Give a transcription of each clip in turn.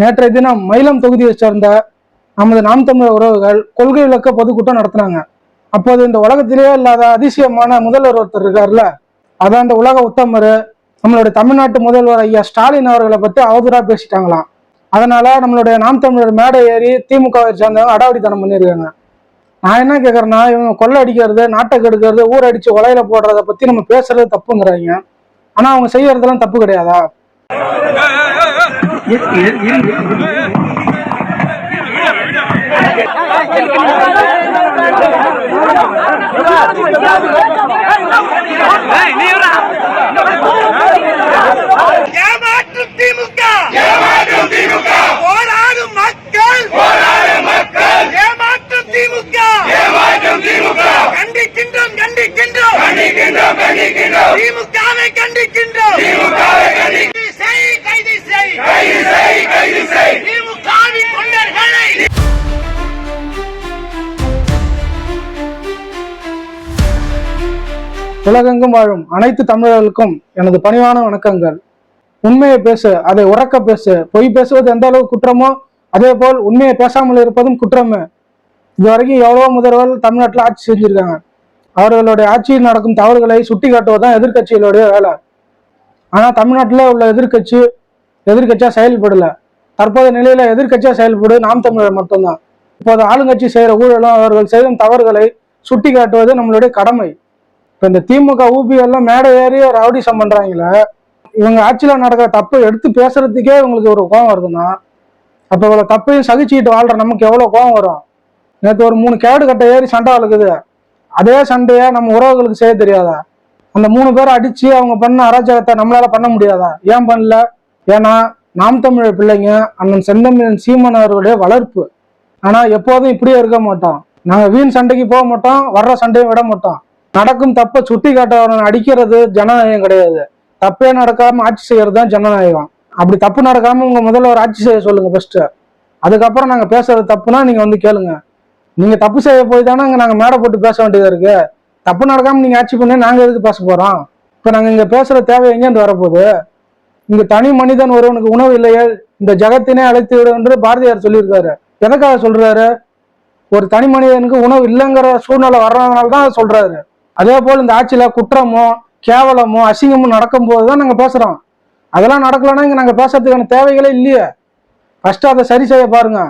நேற்றைய தினம் மயிலம் தொகுதியை சேர்ந்த நமது நாம் தமிழர் உறவுகள் கொள்கை விளக்க பொதுக்கூட்டம் நடத்தினாங்க. அப்போது இந்த உலகத்திலேயே இல்லாத அதிசயமான முதல்வர் ஒருத்தர் இருக்கார்ல அதான் இந்த உலக உத்தமர் நம்மளுடைய தமிழ்நாட்டு முதல்வர் ஐயா ஸ்டாலின் அவர்களை பற்றி அவதூறாக பேசிட்டாங்களாம். அதனால நம்மளுடைய நாம் தமிழர் மேடை ஏறி திமுகவை சேர்ந்தவங்க அடாவடித்தனம் பண்ணியிருக்காங்க. நான் என்ன கேட்குறேன்னா இவங்க கொள்ளை அடிக்கிறது நாட்டை கெடுக்கிறது ஊர் அடிச்சு போடுறத பத்தி நம்ம பேசுறது தப்புங்கிறாங்க. ஆனா அவங்க செய்யறதெல்லாம் தப்பு கிடையாதா? நீ உலகெங்கும் வாழும் அனைத்து தமிழர்களுக்கும் எனது பணிவான வணக்கங்கள். உண்மையை பேசு அதை உறக்க பேசு. பொய் பேசுவது எந்த அளவு குற்றமோ அதே போல் உண்மையை பேசாமல் இருப்பதும் குற்றமே. இதுவரைக்கும் எவ்வளவோ முதல்வர்கள் தமிழ்நாட்டில் ஆட்சி செஞ்சிருக்காங்க. அவர்களுடைய ஆட்சியில் நடக்கும் தவறுகளை சுட்டி காட்டுவதுதான் எதிர்கட்சிகளுடைய வேலை. ஆனால் தமிழ்நாட்டில் உள்ள எதிர்க்கட்சி எதிர்கட்சியாக செயல்படல. தற்போதைய நிலையில எதிர்கட்சியாக செயல்படு நாம் தமிழர் மட்டும்தான். இப்போது ஆளுங்கட்சி செய்கிற ஊழலும் அவர்கள் செய்யும் தவறுகளை சுட்டி காட்டுவது நம்மளுடைய கடமை. இப்போ இந்த திமுக ஊபி எல்லாம் மேடை ஏறி ரவுடிசம் பண்ணுறாங்களே இவங்க ஆட்சியில் நடக்கிற தப்பை எடுத்து பேசுறதுக்கே இவங்களுக்கு ஒரு கோவம் வருதுன்னா அப்போ இவ்வளோ தப்பையும் சகிச்சுக்கிட்டு வாழ்கிற நமக்கு எவ்வளோ கோவம் வரும்? நேற்று ஒரு மூணு கேடு கட்டை ஏறி சண்டை வளர்க்குது அதே சண்டையை நம்ம உறவுகளுக்கு செய்ய தெரியாதா? அந்த மூணு பேரை அடித்து அவங்க பண்ண அராஜகத்தை நம்மளால பண்ண முடியாதா? ஏன் பண்ணல? ஏன்னா நாம் தமிழர் பிள்ளைங்க அண்ணன் செந்தமிழன் சீமன் அவர்களுடைய வளர்ப்பு. ஆனால் எப்போதும் இப்படியே இருக்க மாட்டோம் நாங்கள் வீண் சண்டைக்கு போக மாட்டோம் வர்ற சண்டையும் விட மாட்டோம். நடக்கும் தப்பை சுட்டி காட்டவன அடிக்கிறது ஜனநாயகம் கிடையாது. தப்பே நடக்காம ஆட்சி செய்யறது தான் ஜனநாயகம். அப்படி தப்பு நடக்காம உங்க முதல்ல ஒரு ஆட்சி செய்ய சொல்லுங்க ஃபர்ஸ்ட் அதுக்கப்புறம் நாங்க பேசுறது தப்புனா நீங்க வந்து கேளுங்க. நீங்க தப்பு செய்ய போய் தானே அங்க நாங்க மேடை போட்டு பேச வேண்டியதா இருக்கு. தப்பு நடக்காம நீங்க ஆட்சி பண்ணி நாங்க எதுக்கு பேச போறோம்? இப்ப நாங்க இங்க பேசுற தேவை எங்கேருந்து வரப்போகுது? இங்க தனி மனிதன் ஒருவனுக்கு உணவு இல்லையே இந்த ஜகத்தினே அழைத்து விடு என்று பாரதியார் சொல்லியிருக்காரு. எதுக்காக சொல்றாரு? ஒரு தனி மனிதனுக்கு உணவு இல்லைங்கிற சூழ்நிலை வர்றதுனால தான் சொல்றாரு. அதே போல் இந்த ஆட்சியில் குற்றமோ கேவலமோ அசிங்கமும் நடக்கும்போது தான் நாங்கள் பேசுகிறோம் அதெல்லாம் நடக்கலன்னா இங்கே நாங்கள் பேசுறதுக்கான தேவைகளே இல்லையே ஃபஸ்ட்டு அதை சரி செய்ய பாருங்க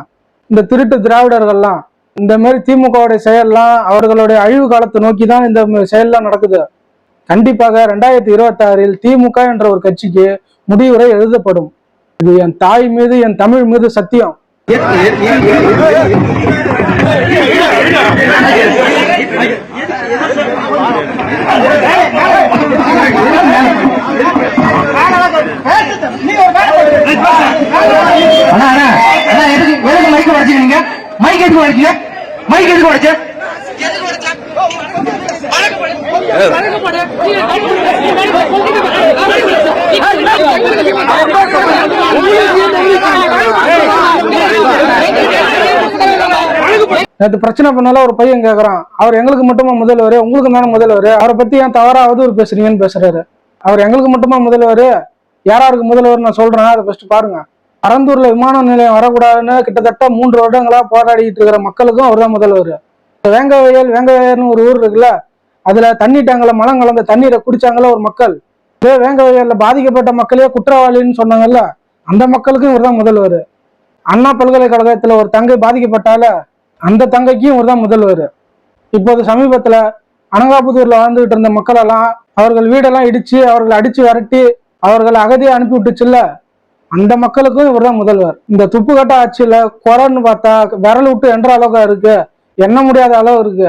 இந்த திருட்டு திராவிடர்கள்லாம் இந்த மாதிரி திமுகவுடைய செயல்லாம் அவர்களுடைய அழிவு காலத்தை நோக்கி தான் இந்த செயல்லாம் நடக்குது கண்டிப்பாக ரெண்டாயிரத்தி இருபத்தாறில் திமுக என்ற ஒரு கட்சிக்கு முடிவுரை எழுதப்படும் இது என் தாய் மீது என் தமிழ் மீது சத்தியம் அண்ணா அண்ணா அண்ணா எதுக்கு எதுக்கு மைக் உடைச்சிக்கிறீங்க மைக் எதுக்கு உடைச்சீங்க மைக் எதுக்கு உடைச்ச? நேற்று பிரச்சனை பண்ணால ஒரு பையன் கேக்குறான். அவர் எங்களுக்கு மட்டுமா முதல்வர்? உங்களுக்கு தானே முதல்வர்? அவரை பத்தி ஏன் தவறாவது ஒரு பேசுறீங்கன்னு பேசுறாரு. அவர் எங்களுக்கு மட்டுமா முதல்வர்? யாராருக்கு முதல்வர் நான் சொல்றேன்? அதை ஃபர்ஸ்ட் பாருங்க. பரந்தூர்ல விமான நிலையம் வரக்கூடாதுன்னு கிட்டத்தட்ட மூன்று வருடங்களா போராடிட்டு இருக்கிற மக்களுக்கும் அவர் தான் முதல்வர் வேங்கவயல் வேங்கவயல்னு ஒரு ஊர் இருக்குல்ல அதுல தண்ணி டேங்கல மலம் கலந்த தண்ணீரை குடிச்சாங்களா ஒரு மக்கள். இதே வேங்கவயல்ல பாதிக்கப்பட்ட மக்களே குற்றவாளின்னு சொன்னாங்கல்ல அந்த மக்களுக்கும் இவர் தான் முதல்வர். அண்ணா பல்கலைக்கழகத்துல ஒரு தங்கை பாதிக்கப்பட்டால அந்த தங்கைக்கும் இவர் தான் முதல்வர். இப்போது சமீபத்துல அனகாபுதூர்ல வாழ்ந்துகிட்டு இருந்த மக்கள் எல்லாம் அவர்கள் வீடெல்லாம் இடிச்சு அவர்களை அடிச்சு விரட்டி அவர்களை அகதியை அனுப்பி விட்டுச்சுல்ல அந்த மக்களுக்கும் இவர் தான் முதல்வர். இந்த துப்புக்கட்ட ஆட்சியில குறைன்னு பார்த்தா விரல் விட்டு என்ற அளவுக்கு இருக்கு. எண்ண முடியாத அளவு இருக்கு.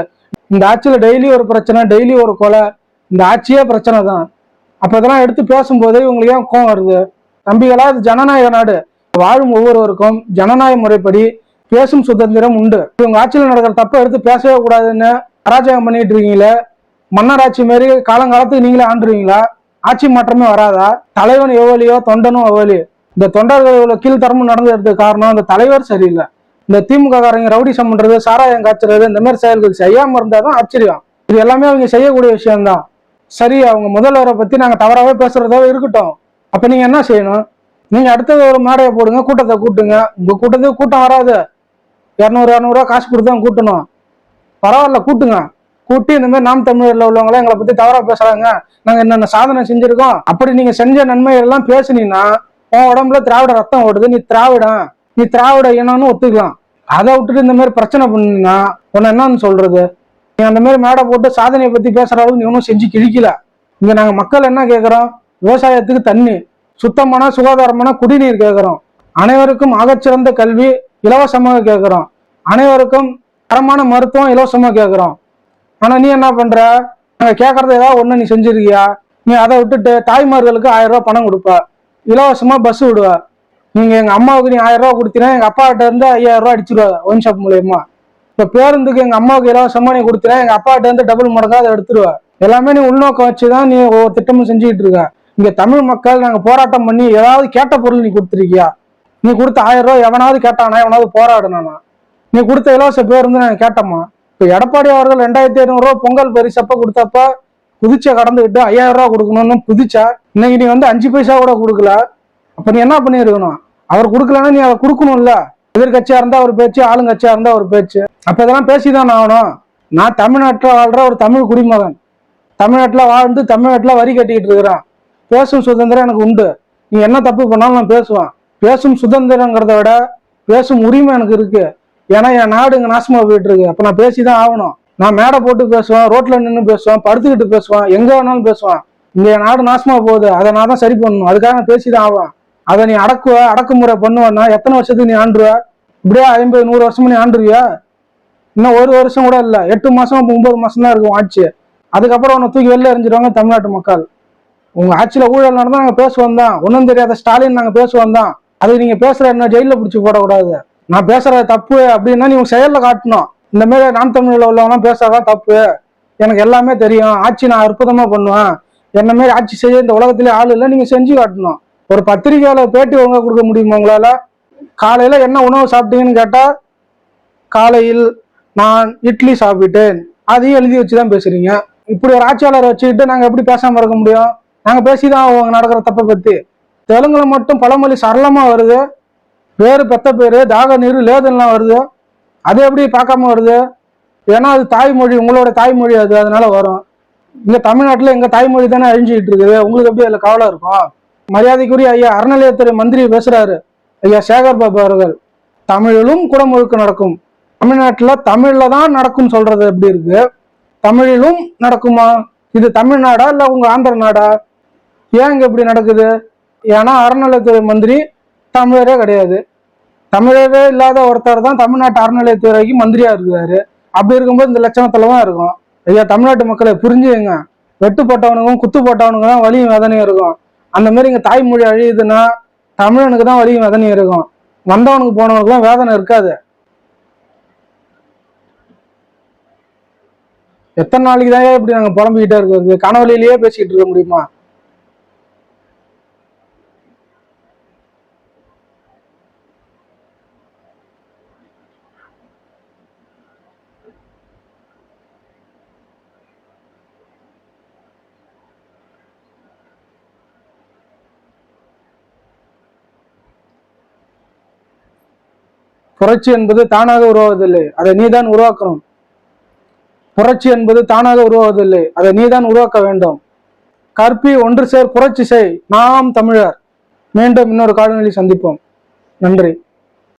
இந்த ஆட்சியில டெய்லி ஒரு பிரச்சனை டெய்லி ஒரு கொலை. இந்த ஆட்சியே பிரச்சனை தான் அப்ப இதெல்லாம் எடுத்து பேசும்போதே இவங்களுக்கு ஏன் கோவம் வருது? தம்பிகளா இது ஜனநாயக நாடு. வாழும் ஒவ்வொருவருக்கும் ஜனநாயக முறைப்படி பேசும் சுதந்திரம் உண்டு. இவங்க ஆட்சியில் நடக்கிற தப்பை எடுத்து பேசவே கூடாதுன்னு அராஜகம் பண்ணிட்டு இருக்கீங்களே. மன்னராட்சி மாரி காலங்காலத்துக்கு நீங்களே ஆண்டுருவீங்களா? ஆட்சி மாற்றமே வராதா? தலைவன் எவ்வளியோ தொண்டனும் எவ்வளியோ இந்த தொண்டர்கள் கீழ்த்தரமும் நடந்ததுக்கு காரணம் இந்த தலைவர் சரியில்லை. இந்த திமுக காரங்க ரவுடிசம் பண்றது சாராயம் காய்ச்சறது இந்த மாதிரி செயல்கள் செய்யாம இருந்தாதான் ஆச்சரியம். இது எல்லாமே அவங்க செய்யக்கூடிய விஷயம்தான். சரி அவங்க முதல்வரை பத்தி நாங்க தவறாவே பேசுகிறதாக இருக்கட்டும். அப்ப நீங்க என்ன செய்யணும்? நீங்க அடுத்தது ஒரு மேடையை போடுங்க கூட்டத்தை கூட்டுங்க. உங்க கூட்டத்துக்கு கூட்டம் வராது. இரநூறு இரநூறுவா காசு கொடுத்து தான் கூட்டணும். பரவாயில்ல கூட்டுங்க. கூட்டி இந்த மாதிரி நாம் தமிழர்ல உள்ளவங்களாம் எங்களை பத்தி தவறா பேசுறாங்க. நாங்க என்னென்ன சாதனை செஞ்சிருக்கோம்? அப்படி நீங்க செஞ்ச நன்மைகள் எல்லாம் பேசுனீங்கன்னா உன் உடம்புல திராவிட ரத்தம் ஓடுது நீ திராவிடம் நீ திராவிட இனம்னு ஒத்துக்கலாம். அதை விட்டுட்டு இந்த மாதிரி பிரச்சனை பண்ணீங்கன்னா உன்னை என்னன்னு சொல்றது? நீ அந்த மாதிரி மேடை போட்டு சாதனையை பத்தி பேசுற அளவுக்கு நீ ஒன்றும் செஞ்சு கிழிக்கல. இங்க நாங்க மக்கள் என்ன கேக்குறோம்? விவசாயத்துக்கு தண்ணி சுத்தமான சுகாதாரமான குடிநீர் கேக்குறோம். அனைவருக்கும் ஆகச்சிறந்த கல்வி இலவசமாக கேக்குறோம். அனைவருக்கும் தரமான மருத்துவம் இலவசமாக கேக்குறோம். ஆனா நீ என்ன பண்ற? நாங்க கேட்கறது ஏதாவது ஒண்ணு நீ செஞ்சிருக்கியா? நீ அதை விட்டுட்டு தாய்மார்களுக்கு ஆயிரம் ரூபாய் பணம் கொடுப்ப. இலவசமா பஸ் விடுவா. நீங்க எங்க அம்மாவுக்கு நீ ஆயிரம் ரூபாய் கொடுத்தீங்கன்னா எங்க அப்பாட்ட இருந்து ஐயாயிரம் ரூபாய் அடிச்சிருவ ஒன் ஷாப் மூலியமா. இப்ப பேருந்துக்கு எங்க அம்மாவுக்கு இலவசமா நீ கொடுத்தீங்கன்னா எங்க அப்பாட்ட இருந்து டபுள் மடங்கா அதை எடுத்துருவா. எல்லாமே நீ உள்நோக்கம் வச்சுதான் நீ ஒவ்வொரு திட்டமும் செஞ்சுக்கிட்டு இருக்க. இங்க தமிழ் மக்கள் நாங்க போராட்டம் பண்ணி ஏதாவது கேட்ட பொருள் நீ கொடுத்துருக்கியா? நீ கொடுத்த ஆயிரம் ரூபாய் எவனாவது கேட்டானா எவனாவது போராடினானா? நீ கொடுத்த இலவச பேருந்து நான் கேட்டோமா இப்ப எடப்பாடி அவர்கள் ரெண்டாயிரத்தி ஐநூறுரூவா பொங்கல் பரிசப்ப கொடுத்தப்ப குதிச்ச கடந்துக்கிட்டு ஐயாயிரம் ரூபா கொடுக்கணும்னு குதிச்சா இன்னைக்கு நீ வந்து அஞ்சு பைசா கூட கொடுக்கல. அப்ப நீ என்ன பண்ணிருக்கணும் அவர் கொடுக்கலன்னா நீ அதை கொடுக்கணும்ல. எதிர்கட்சியா இருந்தா ஒரு பேச்சு ஆளுங்கட்சியா இருந்தா ஒரு பேச்சு. அப்ப இதெல்லாம் பேசிதான் ஆகணும். நான் தமிழ்நாட்டில் வாழ்ற ஒரு தமிழ் குடிமகன். தமிழ்நாட்டில் வாழ்ந்து தமிழ்நாட்டில் வரி கட்டிக்கிட்டு இருக்கிறேன். பேசும் சுதந்திரம் எனக்கு உண்டு. நீ என்ன தப்பு பண்ணாலும் நான் பேசுவேன். பேசும் சுதந்திரங்கிறத விட பேசும் உரிமை எனக்கு இருக்கு. ஏன்னா என் நாடு இங்கே நாசமாக போயிட்டு இருக்கு. அப்போ நான் பேசி தான் ஆகணும். நான் மேடை போட்டு பேசுவேன் ரோட்ல நின்று பேசுவேன் படுத்துக்கிட்டு பேசுவேன் எங்க வேணாலும் பேசுவேன். இங்க என் நாடு நாசமா போகுது அதை நான் தான் சரி பண்ணணும். அதுக்காக நான் பேசிதான் ஆவேன். அதை நீ அடக்குவ அடக்குமுறை பண்ணுவேன்னா எத்தனை வருஷத்துக்கு நீ ஆண்டுருவ இப்படியே ஐம்பது நூறு வருஷமா நீ ஆண்டுருவியா இன்னும் ஒரு வருஷம் கூட இல்ல. எட்டு மாசம் ஒன்பது மாசம் தான் இருக்கும் ஆட்சி. அதுக்கப்புறம் உன்னை தூக்கி வெளில எறிஞ்சிருவாங்க தமிழ்நாட்டு மக்கள். உங்க ஆட்சியில ஊழல் நடந்தா நாங்க பேசுவோம் தான். ஒன்றும் தெரியாத ஸ்டாலின் நாங்க பேசுவோம் தான். அது நீங்க பேசுற என்ன ஜெயில பிடிச்சி போடக்கூடாது. நான் பேசுறது தப்பு அப்படின்னா நீ உங்க செயல்ல காட்டணும். இந்த மாதிரி நான் தமிழில் உள்ளவங்களாம் பேசாதான் தப்பு. எனக்கு எல்லாமே தெரியும். ஆட்சி நான் அற்புதமா பண்ணுவேன். என்ன மாதிரி ஆட்சி செய்ய இந்த உலகத்திலே ஆள் இல்லை நீங்க செஞ்சு காட்டணும். ஒரு பத்திரிகையால பேட்டி ஒழுங்கா கொடுக்க முடியுமா உங்களால? காலையில என்ன உணவு சாப்பிட்டீங்கன்னு கேட்டா காலையில் நான் இட்லி சாப்பிட்டேன். அதையும் எழுதி வச்சு தான் பேசுறீங்க. இப்படி ஒரு ஆட்சியாளரை வச்சுக்கிட்டு நாங்க எப்படி பேசாம இருக்க முடியும்? நாங்க பேசிதான் அவங்க நடக்கிற தப்பை பத்தி. தெலுங்குல மட்டும் பழமொழி சரளமா வருது. வேறு பெத்த பேரு தாக நீர் லேதன்லாம் வருது. அது எப்படி பார்க்காம வருது? ஏன்னா அது தாய்மொழி உங்களோட தாய்மொழி அது அதனால வரும். இங்க தமிழ்நாட்டில் எங்க தாய்மொழி தானே அழிஞ்சுக்கிட்டு இருக்குது. உங்களுக்கு எப்படி அதுல கவலை இருக்கும் மரியாதைக்குரிய ஐயா அறநிலையத்துறை மந்திரி பேசுறாரு. ஐயா சேகர் பாபு அவர்கள் தமிழிலும் குடமுழுக்கு நடக்கும். தமிழ்நாட்டில் தமிழ்ல தான் நடக்கும் சொல்றது எப்படி இருக்கு? தமிழிலும் நடக்குமா? இது தமிழ்நாடா இல்லை உங்க ஆந்திர நாடா? ஏன் இங்க இப்படி நடக்குது? ஏன்னா அறநிலையத்துறை மந்திரி தமிழரே கிடையாது. தமிழரே இல்லாத ஒருத்தர் தான் தமிழ்நாட்டு அறநிலையத்துறைக்கு மந்திரியா இருக்கிறாரு அப்படி இருக்கும்போது இந்த லட்சணத்துல தான் இருக்கும். ஐயா தமிழ்நாட்டு மக்களை புரிஞ்சுங்க வெட்டு போட்டவனுக்கும் குத்து போட்டவனுக்கு தான் வலியும் வேதனையும் இருக்கும். அந்த மாதிரி இங்க தாய்மொழி அழியுதுன்னா தமிழனுக்கு தான் வலியும் வேதனையும் இருக்கும். வந்தவனுக்கு போனவனுக்குலாம் வேதனை இருக்காது. எத்தனை நாளைக்கு தான் இப்படி நாங்க புலம்பிக்கிட்டே இருக்கிறது? கனவுலையிலேயே பேசிக்கிட்டு இருக்க முடியுமா? புரட்சி என்பது தானாக உருவாவதில்லை. அதை நீதான் உருவாக்கணும். புரட்சி என்பது தானாக உருவாவதில்லை. அதை நீதான் உருவாக்க வேண்டும். கற்பி ஒன்று சேர் புரட்சி செய். நாம் தமிழர். மீண்டும் இன்னொரு காலநிலை சந்திப்போம். நன்றி.